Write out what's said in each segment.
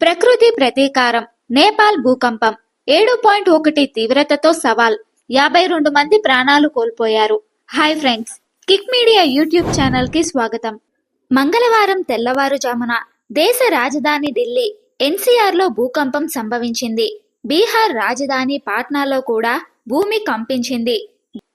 ప్రకృతి ప్రతీకారం నేపాల్ భూకంపం ఏడు పాయింట్ ఒకటి తీవ్రతతో సవాల్. యాభై రెండు మంది ప్రాణాలు కోల్పోయారు. Hi friends Kick Media YouTube ఛానల్కి స్వాగతం. మంగళవారం తెల్లవారుజామున దేశ రాజధాని ఢిల్లీ ఎన్సీఆర్లో భూకంపం సంభవించింది. బీహార్ రాజధాని పాట్నాలో కూడా భూమి కంపించింది.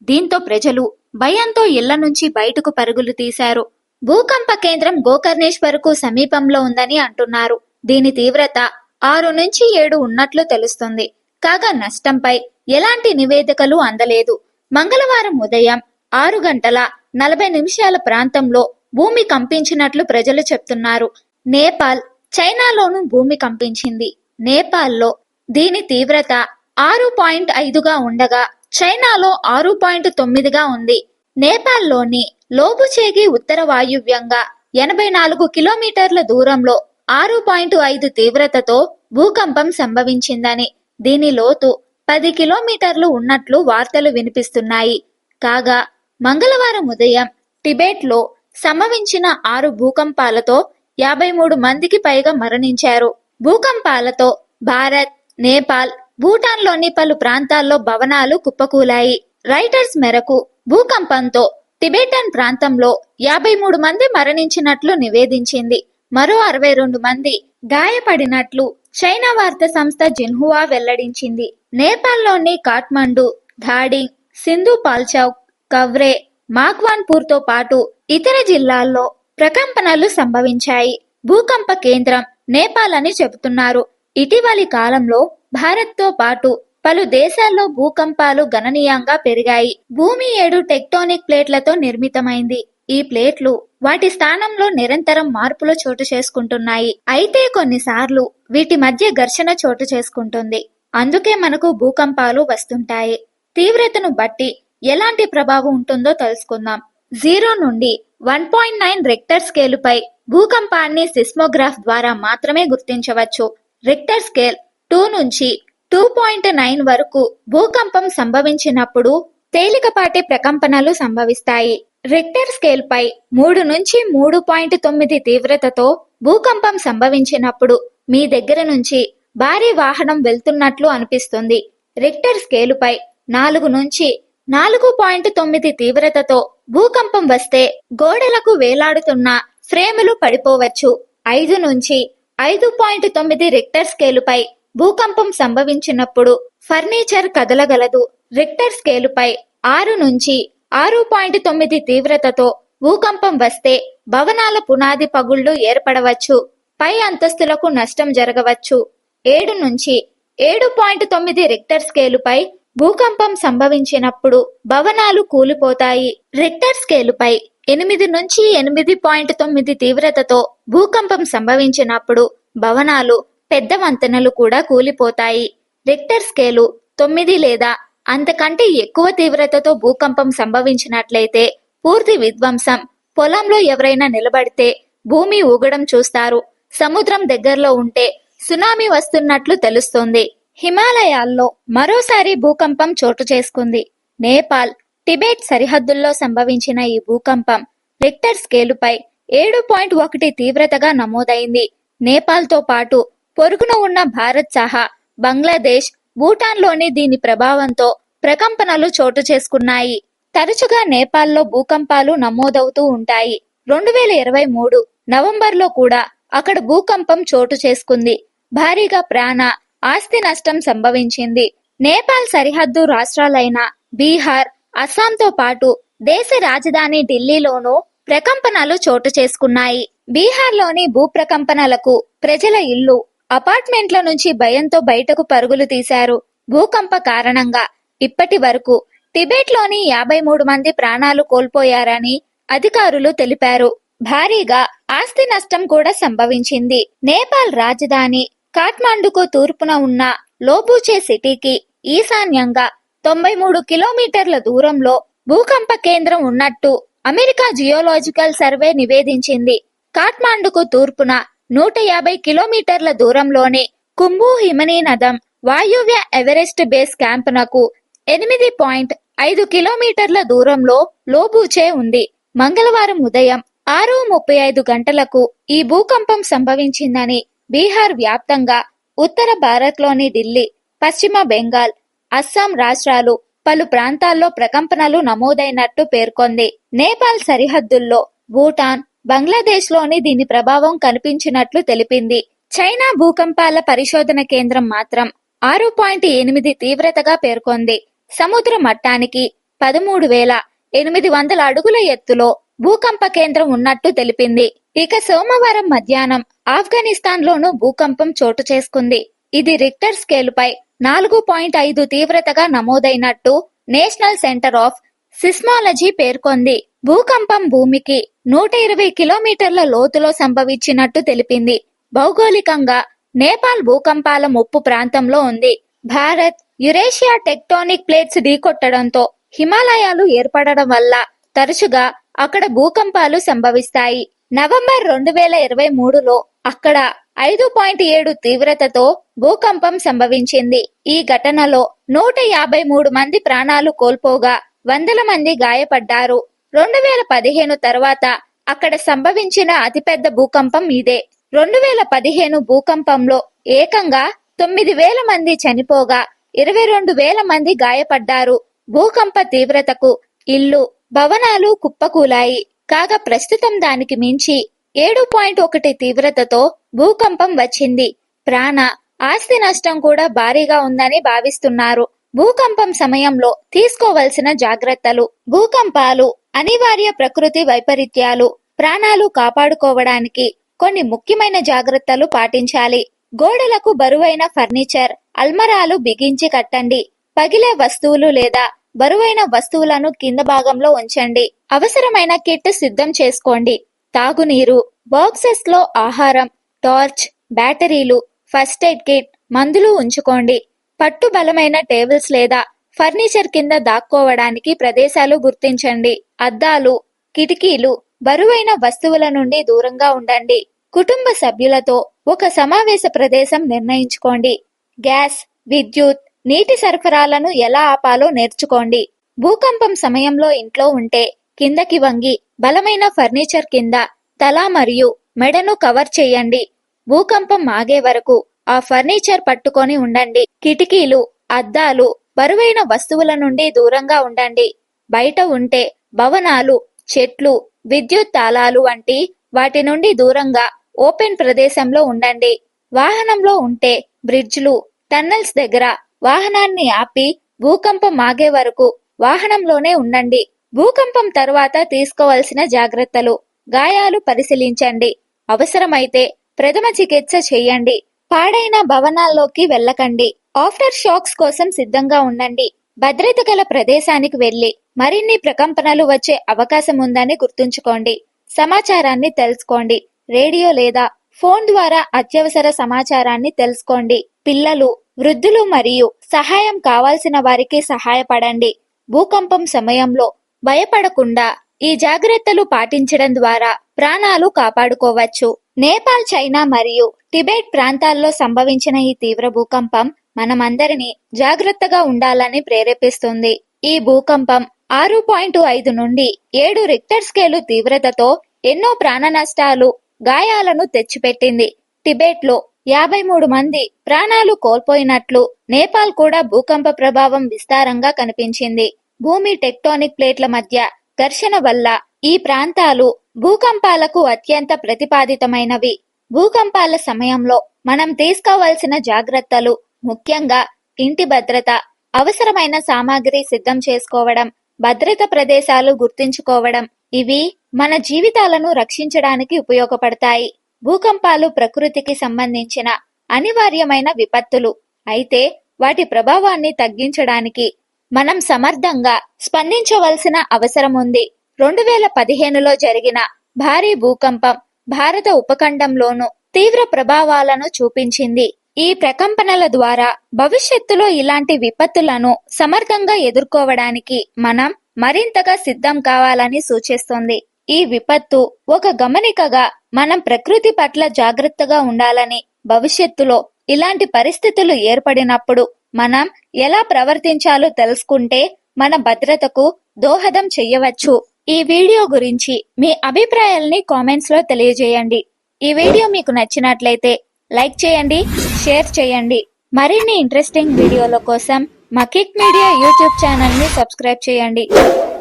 దీంతో ప్రజలు భయంతో ఇళ్ళ నుంచి బయటకు పరుగులు తీశారు. భూకంప కేంద్రం గోకర్ణేశ్వర్కు సమీపంలో ఉందని అంటున్నారు. దీని తీవ్రత ఆరు నుంచి ఏడు ఉన్నట్లు తెలుస్తుంది. కాగా నష్టంపై ఎలాంటి నివేదికలు అందలేదు. మంగళవారం ఉదయం ఆరు గంటల నలభై నిమిషాల ప్రాంతంలో భూమి కంపించినట్లు ప్రజలు చెప్తున్నారు. నేపాల్ చైనాలోనూ భూమి కంపించింది. నేపాల్లో దీని తీవ్రత ఆరు పాయింట్ ఐదుగా ఉండగా చైనాలో ఆరు పాయింట్ తొమ్మిదిగా ఉంది. నేపాల్లోని లోబుచేగి ఉత్తర వాయువ్యంగా ఎనభై నాలుగు కిలోమీటర్ల దూరంలో ఆరు పాయింట్ ఐదు తీవ్రతతో భూకంపం సంభవించిందని. దీని లోతు పది కిలోమీటర్లు ఉన్నట్లు వార్తలు వినిపిస్తున్నాయి. కాగా మంగళవారం ఉదయం టిబెట్లో సంభవించిన ఆరు భూకంపాలతో యాభై మూడు మందికి పైగా మరణించారు. భూకంపాలతో భారత్ నేపాల్ భూటాన్లోని పలు ప్రాంతాల్లో భవనాలు కుప్పకూలాయి. రైటర్స్ మేరకు భూకంపంతో టిబెటన్ ప్రాంతంలో యాభై మూడు మంది మరణించినట్లు నివేదించింది. మరో అరవై రెండు మంది గాయపడినట్లు చైనా వార్త సంస్థ జిన్హువా వెల్లడించింది. నేపాల్లోని కాఠ్మండు ధాడింగ్ సింధు పాల్చౌక్ కవ్రే మాక్వాన్పూర్తో పాటు ఇతర జిల్లాల్లో ప్రకంపనలు సంభవించాయి. భూకంప కేంద్రం నేపాల్ అని చెబుతున్నారు. ఇటీవలి కాలంలో భారత్తో పాటు పలు దేశాల్లో భూకంపాలు గణనీయంగా పెరిగాయి. భూమి ఏడు టెక్టోనిక్ ప్లేట్లతో నిర్మితమైంది. ఈ ప్లేట్లు వాటి స్థానంలో నిరంతరం మార్పులు చోటు చేసుకుంటున్నాయి. అయితే కొన్నిసార్లు వీటి మధ్య ఘర్షణ చోటు చేసుకుంటుంది. అందుకే మనకు భూకంపాలు వస్తుంటాయి. తీవ్రతను బట్టి ఎలాంటి ప్రభావం ఉంటుందో తెలుసుకుందాం. జీరో నుండి వన్ పాయింట్ నైన్ రెక్టర్ స్కేలుపై భూకంపాన్ని సిస్మోగ్రాఫ్ ద్వారా మాత్రమే గుర్తించవచ్చు. రెక్టర్ స్కేల్ టూ నుంచి టూ పాయింట్ నైన్ వరకు భూకంపం సంభవించినప్పుడు తేలికపాటి ప్రకంపనలు సంభవిస్తాయి. రిక్టర్ స్కేల్పై మూడు నుంచి మూడు పాయింట్ తొమ్మిది తీవ్రతతో భూకంపం సంభవించినప్పుడు మీ దగ్గర నుంచి భారీ వాహనం వెళ్తున్నట్లు అనిపిస్తుంది. రిక్టర్ స్కేలుపై నాలుగు నుంచి నాలుగు పాయింట్ తొమ్మిది తీవ్రతతో భూకంపం వస్తే గోడలకు వేలాడుతున్న ఫ్రేములు పడిపోవచ్చు. ఐదు నుంచి ఐదు పాయింట్ తొమ్మిది రిక్టర్ స్కేలుపై భూకంపం సంభవించినప్పుడు ఫర్నిచర్ కదలగలదు. రిక్టర్ స్కేలుపై ఆరు నుంచి ఆరు పాయింట్ తొమ్మిది తీవ్రతతో భూకంపం వస్తే భవనాల పునాది పగుళ్ళు ఏర్పడవచ్చు. పై అంతస్తులకు నష్టం జరగవచ్చు. ఏడు నుంచి ఏడు పాయింట్ తొమ్మిది రిక్టర్ స్కేలుపై భూకంపం సంభవించినప్పుడు భవనాలు కూలిపోతాయి. రిక్టర్ స్కేలుపై ఎనిమిది నుంచి ఎనిమిది పాయింట్ తొమ్మిది తీవ్రతతో భూకంపం సంభవించినప్పుడు భవనాలు పెద్ద వంతెనలు కూడా కూలిపోతాయి. రిక్టర్ స్కేలు తొమ్మిది లేదా అంతకంటే ఎక్కువ తీవ్రతతో భూకంపం సంభవించినట్లయితే పూర్తి విధ్వంసం. పొలంలో ఎవరైనా నిలబడితే భూమి ఊగడం చూస్తారు. సముద్రం దగ్గరలో ఉంటే సునామీ వస్తున్నట్లు తెలుస్తోంది. హిమాలయాల్లో మరోసారి భూకంపం చోటు చేసుకుంది. నేపాల్ టిబెట్ సరిహద్దుల్లో సంభవించిన ఈ భూకంపం రిక్టర్ స్కేలుపై ఏడు పాయింట్ ఒకటి తీవ్రతగా నమోదైంది. నేపాల్తో పాటు పొరుగున ఉన్న భారత్ సహా బంగ్లాదేశ్ భూటాన్లోని దీని ప్రభావంతో ప్రకంపనలు చోటు చేసుకున్నాయి. తరచుగా నేపాల్లో భూకంపాలు నమోదవుతూ ఉంటాయి. రెండు వేల ఇరవై మూడు నవంబర్లో కూడా అక్కడ భూకంపం చోటు చేసుకుంది. భారీగా ప్రాణ ఆస్తి నష్టం సంభవించింది. నేపాల్ సరిహద్దు రాష్ట్రాలైన బీహార్ అస్సాంతో పాటు దేశ రాజధాని ఢిల్లీలోనూ ప్రకంపనలు చోటు చేసుకున్నాయి. బీహార్లోని భూప్రకంపనలకు ప్రజల ఇల్లు అపార్ట్మెంట్ల నుంచి భయంతో బయటకు పరుగులు తీశారు. భూకంప కారణంగా ఇప్పటి వరకు టిబెట్లోని యాభై మూడు మంది ప్రాణాలు కోల్పోయారని అధికారులు తెలిపారు. భారీగా ఆస్తి నష్టం కూడా సంభవించింది. నేపాల్ రాజధాని కాఠ్మాండుకు తూర్పున ఉన్న లోబూచే సిటీకి ఈశాన్యంగా తొంభై మూడు కిలోమీటర్ల దూరంలో భూకంప కేంద్రం ఉన్నట్టు అమెరికా జియోలాజికల్ సర్వే నివేదించింది. కాఠ్మాండుకు తూర్పున నూట యాభై కిలోమీటర్ల దూరంలోనే కుంభు హిమనీనదం వాయువ్య ఎవరెస్ట్ బేస్ క్యాంపునకు ఎనిమిది పాయింట్ ఐదు కిలోమీటర్ల దూరంలో లోబూచే ఉంది. మంగళవారం ఉదయం ఆరు ముప్పై ఐదు గంటలకు ఈ భూకంపం సంభవించిందని బీహార్ వ్యాప్తంగా ఉత్తర భారత్లోని ఢిల్లీ పశ్చిమ బెంగాల్ అస్సాం రాష్ట్రాలు పలు ప్రాంతాల్లో ప్రకంపనలు నమోదైనట్టు పేర్కొంది. నేపాల్ సరిహద్దుల్లో భూటాన్ బంగ్లాదేశ్లోని దీని ప్రభావం కనిపించినట్లు తెలిపింది. చైనా భూకంపాల పరిశోధన కేంద్రం మాత్రం ఆరు పాయింట్ ఎనిమిది తీవ్రతగా పేర్కొంది. సముద్ర మట్టానికి పదమూడు వేల ఎనిమిది వందల అడుగుల ఎత్తులో భూకంప కేంద్రం ఉన్నట్టు తెలిపింది. ఇక సోమవారం మధ్యాహ్నం ఆఫ్ఘనిస్తాన్ లోనూ భూకంపం చోటు చేసుకుంది. ఇది రిక్టర్ స్కేలుపై నాలుగు పాయింట్ ఐదు తీవ్రతగా నమోదైనట్టు నేషనల్ సెంటర్ ఆఫ్ సిస్మాలజీ పేర్కొంది. భూకంపం భూమికి నూట ఇరవై కిలోమీటర్ల లోతులో సంభవించినట్టు తెలిపింది. భౌగోళికంగా నేపాల్ భూకంపాల ముప్పు ప్రాంతంలో ఉంది. భారత్ యురేషియా టెక్టోనిక్ ప్లేట్స్ ఢీకొట్టడంతో హిమాలయాలు ఏర్పడడం వల్ల తరచుగా అక్కడ భూకంపాలు సంభవిస్తాయి. నవంబర్ రెండు వేల ఇరవై మూడులో అక్కడ ఐదు పాయింట్ ఏడు తీవ్రతతో భూకంపం సంభవించింది. ఈ ఘటనలో నూట యాభై మూడు మంది ప్రాణాలు కోల్పోగా వందల మంది గాయపడ్డారు. రెండు వేల పదిహేను తర్వాత అక్కడ సంభవించిన అతిపెద్ద భూకంపం ఇదే. రెండు వేల పదిహేను భూకంపంలో ఏకంగా తొమ్మిది వేల మంది చనిపోగా ఇరవై రెండు వేల మంది గాయపడ్డారు. భూకంప తీవ్రతకు ఇల్లు భవనాలు కుప్పకూలాయి. కాగా ప్రస్తుతం దానికి మించి ఏడు పాయింట్ ఒకటి తీవ్రతతో భూకంపం వచ్చింది. ప్రాణ ఆస్తి నష్టం కూడా భారీగా ఉందని భావిస్తున్నారు. భూకంపం సమయంలో తీసుకోవలసిన జాగ్రత్తలు భూకంపాలు అనివార్య ప్రకృతి వైపరీత్యాలు ప్రాణాలు కాపాడుకోవడానికి కొన్ని ముఖ్యమైన జాగ్రత్తలు పాటించాలి. గోడలకు బరువైన ఫర్నిచర్ అల్మరాలు బిగించి కట్టండి. పగిలే వస్తువులు లేదా బరువైన వస్తువులను కింద భాగంలో ఉంచండి. అవసరమైన కిట్ సిద్ధం చేసుకోండి. తాగునీరు బాక్సెస్లో ఆహారం టార్చ్ బ్యాటరీలు ఫస్ట్ ఎయిడ్ కిట్ మందులు ఉంచుకోండి. పట్టు బలమైన టేబుల్స్ లేదా ఫర్నిచర్ కింద దాక్కోవడానికి ప్రదేశాలు గుర్తించండి. అద్దాలు కిటికీలు బరువైన వస్తువుల నుండి దూరంగా ఉండండి. కుటుంబ సభ్యులతో ఒక సమావేశ ప్రదేశం నిర్ణయించుకోండి. గ్యాస్ విద్యుత్ నీటి సరఫరాలను ఎలా ఆపాలో నేర్చుకోండి. భూకంపం సమయంలో ఇంట్లో ఉంటే కిందకి వంగి బలమైన ఫర్నిచర్ కింద తల మరియు మెడను కవర్ చేయండి. భూకంపం ఆగే వరకు ఆ ఫర్నిచర్ పట్టుకొని ఉండండి. కిటికీలు అద్దాలు బరువైన వస్తువుల నుండి దూరంగా ఉండండి. బయట ఉంటే భవనాలు చెట్లు విద్యుత్ తాళాలు వంటి వాటి నుండి దూరంగా ఓపెన్ ప్రదేశంలో ఉండండి. వాహనంలో ఉంటే బ్రిడ్జ్లు టన్నెల్స్ దగ్గర వాహనాన్ని ఆపి భూకంపం ఆగే వరకు వాహనంలోనే ఉండండి. భూకంపం తరువాత తీసుకోవలసిన జాగ్రత్తలు గాయాలు పరిశీలించండి. అవసరమైతే ప్రథమ చికిత్స చేయండి. పాడైన భవనాల్లోకి వెళ్ళకండి. ఆఫ్టర్ షాక్స్ కోసం సిద్ధంగా ఉండండి. భద్రత గల ప్రదేశానికి వెళ్ళి మరిన్ని ప్రకంపనలు వచ్చే అవకాశం ఉందని గుర్తుంచుకోండి. సమాచారాన్ని తెలుసుకోండి. రేడియో లేదా ఫోన్ ద్వారా అత్యవసర సమాచారాన్ని తెలుసుకోండి. పిల్లలు వృద్ధులు మరియు సహాయం కావాల్సిన వారికి సహాయపడండి. భూకంపం సమయంలో భయపడకుండా ఈ జాగ్రత్తలు పాటించడం ద్వారా ప్రాణాలు కాపాడుకోవచ్చు. నేపాల్ చైనా మరియు టిబెట్ ప్రాంతాల్లో సంభవించిన ఈ తీవ్ర భూకంపం మనమందరినీ జాగ్రత్తగా ఉండాలని ప్రేరేపిస్తుంది. ఈ భూకంపం ఆరు పాయింట్ ఐదు నుండి ఏడు రిక్టర్ స్కేలు తీవ్రతతో ఎన్నో ప్రాణ నష్టాలు గాయాలను తెచ్చిపెట్టింది. టిబెట్లో యాభై మూడు మంది ప్రాణాలు కోల్పోయినట్లు నేపాల్ కూడా భూకంప ప్రభావం విస్తారంగా కనిపించింది. భూమి టెక్టోనిక్ ప్లేట్ల మధ్య ఘర్షణ వల్ల ఈ ప్రాంతాలు భూకంపాలకు అత్యంత ప్రతిపాదితమైనవి. భూకంపాల సమయంలో మనం తీసుకోవాల్సిన జాగ్రత్తలు ముఖ్యంగా ఇంటి భద్రత అవసరమైన సామాగ్రి సిద్ధం చేసుకోవడం భద్రత ప్రదేశాలు గుర్తుంచుకోవడం ఇవి మన జీవితాలను రక్షించడానికి ఉపయోగపడతాయి. భూకంపాలు ప్రకృతికి సంబంధించిన అనివార్యమైన విపత్తులు అయితే వాటి ప్రభావాన్ని తగ్గించడానికి మనం సమర్థంగా స్పందించవలసిన అవసరం ఉంది రెండు వేల పదిహేనులో జరిగిన భారీ భూకంపం భారత ఉపఖండంలోనూ తీవ్ర ప్రభావాలను చూపించింది. ఈ ప్రకంపనల ద్వారా భవిష్యత్తులో ఇలాంటి విపత్తులను సమర్థంగా ఎదుర్కోవడానికి మనం మరింతగా సిద్ధం కావాలని సూచిస్తుంది. ఈ విపత్తు ఒక గమనికగా మనం ప్రకృతి పట్ల జాగ్రత్తగా ఉండాలని భవిష్యత్తులో ఇలాంటి పరిస్థితులు ఏర్పడినప్పుడు మనం ఎలా ప్రవర్తించాలో తెలుసుకుంటే మన భద్రతకు దోహదం చెయ్యవచ్చు. ఈ వీడియో గురించి మీ అభిప్రాయాల్ని కామెంట్స్లో తెలియజేయండి. ఈ వీడియో మీకు నచ్చినట్లయితే లైక్ చేయండి షేర్ చేయండి. మరిన్ని ఇంట్రెస్టింగ్ వీడియోల కోసం మా కిక్ మీడియా యూట్యూబ్ ఛానల్ని సబ్స్క్రైబ్ చేయండి.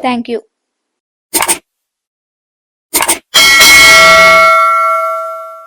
Thank you